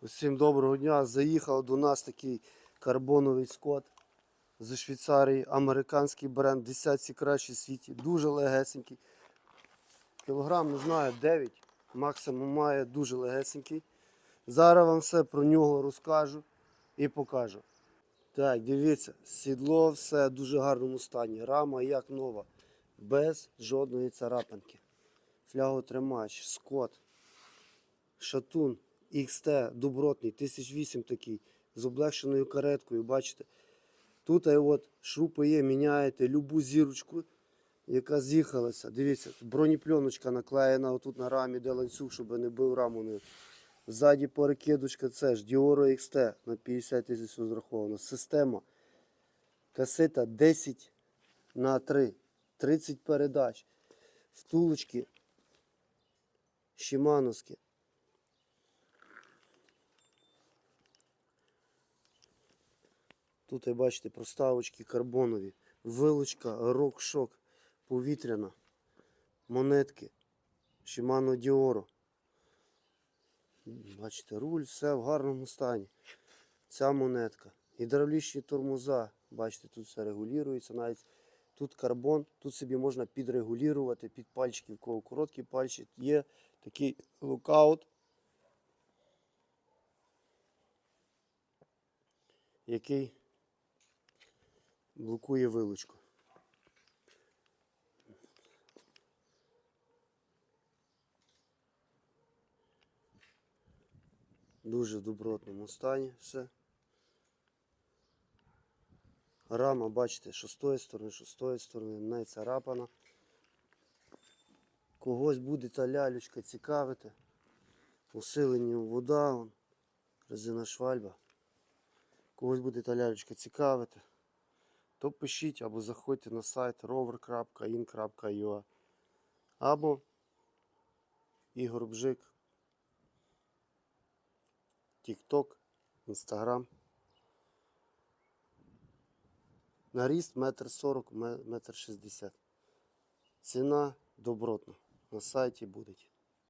Усім доброго дня. Заїхав до нас такий карбоновий скот з Швейцарії, американський бренд, десятці кращий в світі, дуже легесенький. Кілограм, не знаю, 9, максимум має дуже легесенький. Зараз вам все про нього розкажу і покажу. Так, дивіться, сідло все в дуже гарному стані. Рама як нова, без жодної царапинки. Фляготримач, скот, шатун XT добротний, 1008 такий, з облегшеною кареткою, бачите. Тут от шрупи є, міняєте любу зірочку, яка з'їхалася. Дивіться, тут бронепленочка наклеєна отут на рамі, де ланцюг, щоб не бив раму. Ззаді перекидочка це ж Dioro XT на 50 тисяч розрахована. Система. Касета 10 на 3, 30 передач. Втулочки. Шимановські. Тут, бачите, проставочки карбонові, вилочка, рок-шок, повітряна, монетки, Shimano Dioro. Бачите, руль, все в гарному стані. Ця монетка. Гідравлічні тормоза. Бачите, тут все регулюється. Навіть тут карбон, тут собі можна підрегулювати під пальчики, в кого короткі пальці. Є такий лукаут. Який блокує вилучку. Дуже в добротному стані все. Рама, бачите, що з тої сторони, що з тої сторони, не царапана. Когось буде та лялючка цікавити. Усилення вода, резина швальба. Когось буде та лялючка цікавити то пишіть або заходьте на сайт rover.in.ua або Ігор Бжик, TikTok, Instagram. На ріст метр сорок, метр шістдесят. Ціна добротна. На сайті буде.